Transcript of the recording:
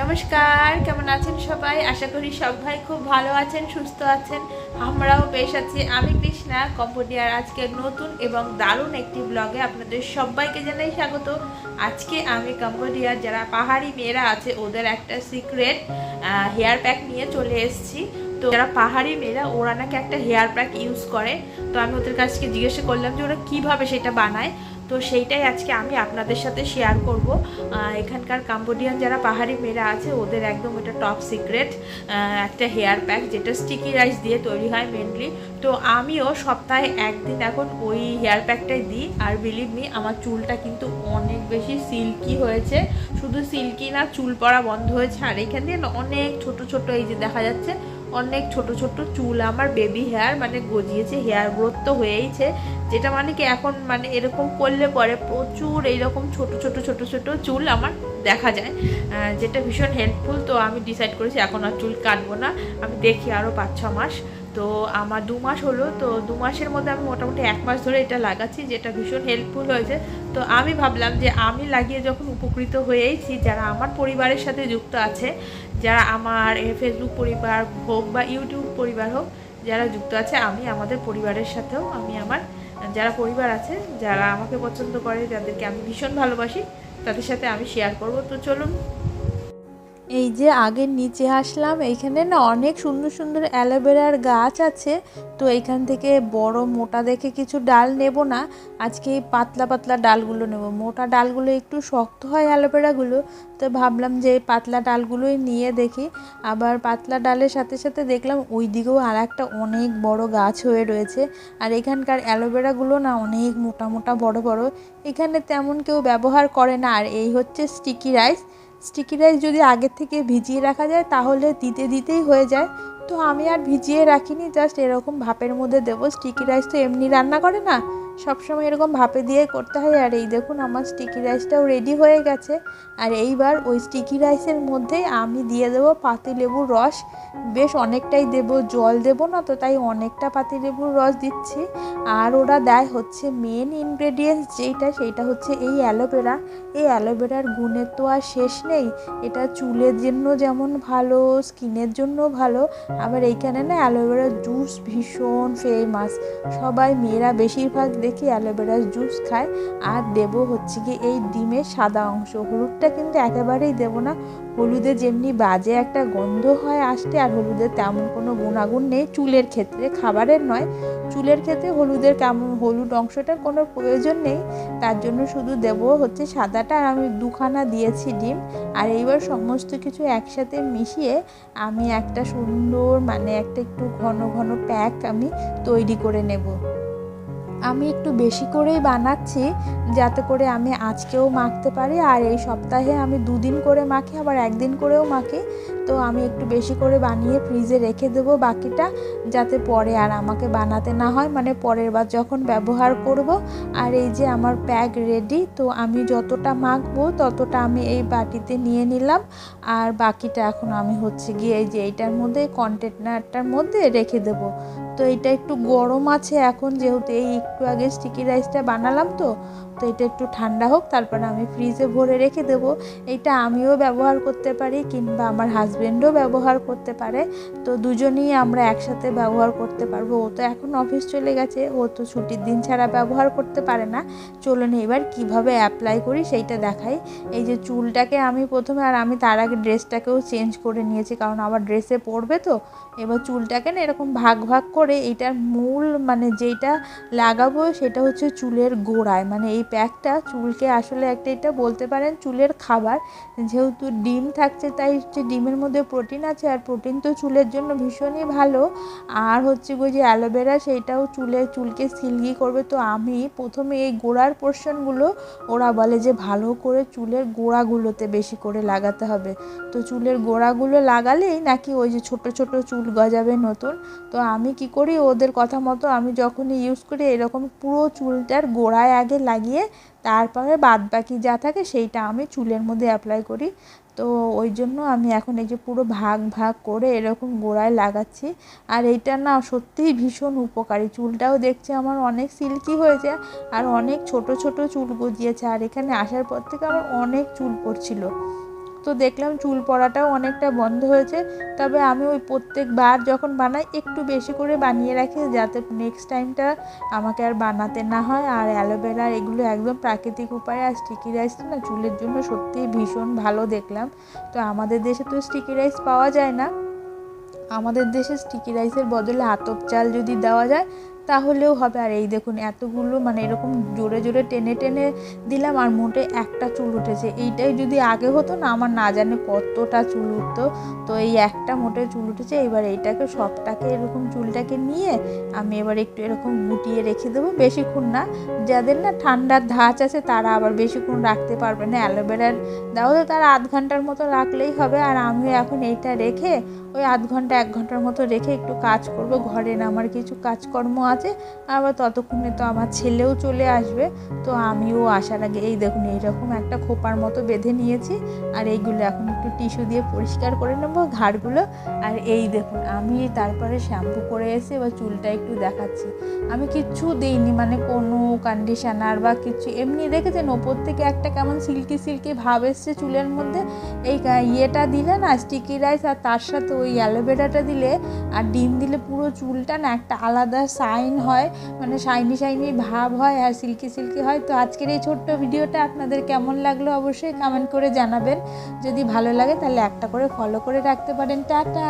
নমস্কার, কেমন আছেন সবাই? আশা করি সবাই খুব ভালো আছেন, সুস্থ আছেন। আমরাও বেশ আছি। আমি কৃষ্ণা কম্বোডিয়ার আজকের নতুন এবং দারুণ একটি ব্লগে আপনাদের সবাইকে জানাই স্বাগত। আজকে আমি কম্বোডিয়ার যারা পাহাড়ি মেয়েরা আছে, ওদের একটা সিক্রেট হেয়ার প্যাক নিয়ে চলে এসেছি। তো যারা পাহাড়ি মেয়েরা, ওরা নাকি একটা হেয়ার প্যাক ইউজ করে। তো আমি ওদের কাছকে জিজ্ঞাসা করলাম যে ওরা কীভাবে সেটা বানায়। তো সেইটাই আজকে আমি আপনাদের সাথে শেয়ার করব। এখানকার কাম্বোডিয়ান যারা পাহাড়ি মেয়েরা আছে, ওদের একদম এটা টপ সিক্রেট একটা হেয়ার প্যাক যেটা স্টিকি রাইস দিয়ে তৈরি হয় মেনলি তো আমিও সপ্তাহে একদিন এখন ওই হেয়ার প্যাকটাই দিই। আর বিলিভ মি আমার চুলটা কিন্তু অনেক বেশি সিল্কি হয়েছে। শুধু সিল্কি না, চুল পড়া বন্ধ হয়েছে। আর এখান দিয়ে অনেক ছোট ছোট এই যে দেখা যাচ্ছে অনেক ছোট ছোট চুল, আমার বেবি হেয়ার মানে গজিয়েছে হেয়ার গ্রোথ তো হয়েইছে। যেটা মানে কি এখন মানে এরকম করলে পরে প্রচুর এইরকম ছোট ছোট ছোট ছোট চুল আমার দেখা যায়। যেটা ভীষণ হেল্পফুল তো আমি ডিসাইড করেছি এখন আর চুল কাটবো না। আমি দেখি আরও পাঁচ ছ মাস। তো আমার দু মাস হলো, তো দু মাসের মধ্যে আমি মোটামুটি এক মাস ধরে এটা লাগাচ্ছি, যেটা ভীষণ হেল্পফুল হয়েছে। তো আমি ভাবলাম যে আমি লাগিয়ে যখন উপকৃত হয়েইছি, যারা আমার পরিবারের সাথে যুক্ত আছে, যারা আমার ফেসবুক পরিবার হোক বা ইউটিউব পরিবার হোক, যারা যুক্ত আছে, আমি আমাদের পরিবারের সাথেও, আমি আমার যারা পরিবার আছে, যারা আমাকে পছন্দ করে, যাদেরকে আমি ভীষণ ভালোবাসি, তাদের সাথে আমি শেয়ার করব। তো চলুন এই যে আগের নিচে আসলাম, এইখানে না অনেক সুন্দর সুন্দর অ্যালোভেরার গাছ আছে। তো এইখান থেকে বড় মোটা দেখে কিছু ডাল নেব না। আজকে এই পাতলা পাতলা ডালগুলো নেব। মোটা ডালগুলো একটু শক্ত হয় অ্যালোভেরাগুলো, তো ভাবলাম যে পাতলা ডালগুলোই নিয়ে দেখি। আবার পাতলা ডালের সাথে সাথে দেখলাম ওই দিকেও আর একটা অনেক বড় গাছ হয়ে রয়েছে। আর এখানকার অ্যালোভেরাগুলো না অনেক মোটা মোটা বড় বড়। এখানে তেমন কেউ ব্যবহার করে না। আর এই হচ্ছে স্টিকি রাইস। স্টিকি রাইস যদি আগের থেকে ভিজিয়ে রাখা যায়, তাহলে দিতে দিতেই হয়ে যায়। তো আমি আর ভিজিয়ে রাখিনি, জাস্ট এরকম ভাপের মধ্যে দেবো। স্টিকি রাইস তো এমনি রান্না করে না। সবসময় এরকম ভাপে দিয়ে করতে হয়, আর এই দেখুন আমার স্টিকি রাইসটাও রেডি হয়ে গেছে। আর এইবার ওই স্টিকি রাইসের মধ্যেই আমি দিয়ে দেবো পাতিলেবুর রস। বেশ অনেকটাই দেব, জল দেব না তো, তাই অনেকটা পাতিলেবুর রস দিচ্ছি। আর ওরা দেয় হচ্ছে মেন ইনগ্রেডিয়েন্টস যেইটা, সেইটা হচ্ছে এই অ্যালোভেরা এই অ্যালোভেরার গুণের তো আর শেষ নেই। এটা চুলের জন্য যেমন ভালো, স্কিনের জন্য ভালো। আবার এইখানে না অ্যালোভেরার জুস ভীষণ ফেমাস সবাই, মেয়েরা বেশিরভাগ দেখি অ্যালোভেরার জুস খায়। আর দেব হচ্ছে কি এই ডিমের সাদা অংশ। হলুদটা কিন্তু একেবারেই দেবো না। হলুদে যেমনি বাজে একটা গন্ধ হয় আসতে, আর হলুদের তেমন কোনো গুণাগুণ নেই। চুলের ক্ষেত্রে খাবারের নয়। চুলের ক্ষেত্রে হলুদের কেমন হলুদ অংশটার কোনো প্রয়োজন নেই। তার জন্য শুধু দেব হচ্ছে সাদাটা। আর আমি দুখানা দিয়েছি ডিম। আর এইবার সমস্ত কিছু একসাথে মিশিয়ে আমি একটা সুন্দর মানে একটা একটু ঘন ঘন প্যাক আমি তৈরি করে নেব। আমি একটু বেশি করেই বানাচ্ছি, যাতে করে আমি আজকেও মাখতে পারি। আর এই সপ্তাহে আমি দুদিন করে মাখি, আবার একদিন করেও মাখি। তো আমি একটু বেশি করে বানিয়ে ফ্রিজে রেখে দেবো বাকিটা, যাতে পরে আর আমাকে বানাতে না হয়। মানে পরের বার যখন ব্যবহার করব, আর এই যে আমার প্যাক রেডি তো আমি যতটা মাখবো ততটা আমি এই বাটিতে নিয়ে নিলাম। আর বাকিটা এখন আমি হচ্ছে গিয়ে এই যে এইটার মধ্যে কন্টেনারটার মধ্যে রেখে দেবো। তো এটা একটু গরম আছে এখন, যেহেতু এই একটু আগে স্টিকি রাইসটা বানালাম তো তো এটা একটু ঠান্ডা হোক, তারপরে আমি ফ্রিজে ভরে রেখে দেবো। এটা আমিও ব্যবহার করতে পারি, কিংবা আমার হাজব্যান্ডও ব্যবহার করতে পারে। তো দুজনেই আমরা একসাথে ব্যবহার করতে পারব। ও তো এখন অফিস চলে গেছে, ও তো ছুটির দিন ছাড়া ব্যবহার করতে পারে না। চলুন এবার কীভাবে অ্যাপ্লাই করি সেইটা দেখাই। এই যে চুলটাকে আমি প্রথমে, আর আমি তার আগে ড্রেসটাকেও চেঞ্জ করে নিয়েছি, কারণ আবার ড্রেসে পরবে তো। এবার চুলটাকে না এরকম ভাগ ভাগ করে এইটার মূল মানে যেটা লাগাবো সেটা হচ্ছে চুলের গোড়ায়। মানে এই প্যাকটা চুলকে আসলে একটা এটা বলতে পারেন চুলের খাবার। যেহেতু ডিম থাকছে, তাই হচ্ছে ডিমের মধ্যে প্রোটিন আছে আর প্রোটিন তো চুলের জন্য ভীষণই ভালো। আর হচ্ছে ওই যে অ্যালোভেরা সেইটাও চুলে, চুলকে সিল্কি করবে। তো আমি প্রথমে এই গোড়ার পোর্শনগুলো ওরা বলে যে ভালো করে চুলের গোড়াগুলোতে বেশি করে লাগাতে হবে। তো চুলের গোড়াগুলো লাগালেই নাকি ওই যে ছোট ছোট চুল গজাবে নতুন। তো আমি কি করি, ওদের কথা মতো আমি যখনই ইউজ করি, এরকম পুরো চুলটার গোড়ায় আগে লাগিয়ে তারপরে বাদ বাকি যা থাকে সেইটা আমি চুলের মধ্যে অ্যাপ্লাই করি। তো ওই জন্য আমি এখন এই যে পুরো ভাগ ভাগ করে এরকম গোড়ায় লাগাচ্ছি। আর এইটা না সত্যিই ভীষণ উপকারী। চুলটাও দেখছি আমার অনেক সিল্কি হয়েছে আর অনেক ছোট ছোট চুল গজিয়েছে। আর এখানে আসার পর থেকে আমার অনেক চুল পড়ছিল। তো দেখলাম চুল পড়াটাও অনেকটা বন্ধ হয়েছে। তবে আমি ওই প্রত্যেকবার যখন বানাই, একটু বেশি করে বানিয়ে রাখি যাতে নেক্সট টাইমটা আমাকে আর বানাতে না হয়। আর অ্যালোভেরা এগুলো একদম প্রাকৃতিক উপায়ে আর স্টিকি রাইসটা না চুলের জন্য সত্যিই ভীষণ ভালো দেখলাম। তো আমাদের দেশে তো স্টিকি রাইস পাওয়া যায় না। আমাদের দেশে স্টিকি রাইসের বদলে আতপ চাল যদি দেওয়া যায় তাহলেও হবে। আর এই দেখুন, এতগুলো মানে এরকম জোরে জোরে টেনে টেনে দিলাম আর মোটে একটা চুল উঠেছে। এইটাই যদি আগে হতো না, আমার না জানে কতটা চুল উঠতো। তো এই একটা মোটে চুল উঠেছে, এবার এইটাকে সবটাকে এরকম চুলটাকে নিয়ে আমি এবার একটু এরকম গুটিয়ে রেখে দেবো। বেশিক্ষণ না, যাদের না ঠান্ডার ধাঁচ আছে তারা আবার বেশিক্ষণ রাখতে পারবে না। অ্যালোভেরার দাও তো তারা আধ ঘণ্টার মতো রাখলেই হবে। আর আমি এখন এইটা রেখে, ওই আধ ঘণ্টা, এক ঘণ্টার মতো রেখে একটু কাজ করব। ঘরে না আমার কিছু কাজকর্ম আছে আবার ততক্ষণে তো আমার ছেলেও চলে আসবে। তো আমিও আসার আগে এই দেখুন, এইরকম একটা খোপার মতো বেঁধে নিয়েছি। আর এইগুলো এখন একটু টিস্যু দিয়ে পরিষ্কার করে নেব ঘাড়গুলো। আর এই দেখুন, আমি তারপরে শ্যাম্পু করে এসে এবার চুলটা একটু দেখাচ্ছি। আমি কিচ্ছু দিইনি মানে কোনো কন্ডিশনার বা কিছু। এমনি দেখেছেন, ওপর থেকে একটা কেমন সিল্কি সিল্কি ভাব এসছে চুলের মধ্যে। এই ইয়েটা দিলে না স্টিকি রাইস আর তার সাথে ওই অ্যালোভেরাটা দিলে আর ডিম দিলে পুরো চুলটা না একটা আলাদা সাইন হয় মানে শাইনি শাইনি ভাব হয় আর সিল্কি সিল্কি হয়। তো আজকের এই ছোট্ট ভিডিওটা আপনাদের কেমন লাগল অবশ্যই কমেন্ট করে জানাবেন। যদি ভালো লাগে তাহলে একটা করে ফলো করে রাখতে পারেন। টাটা!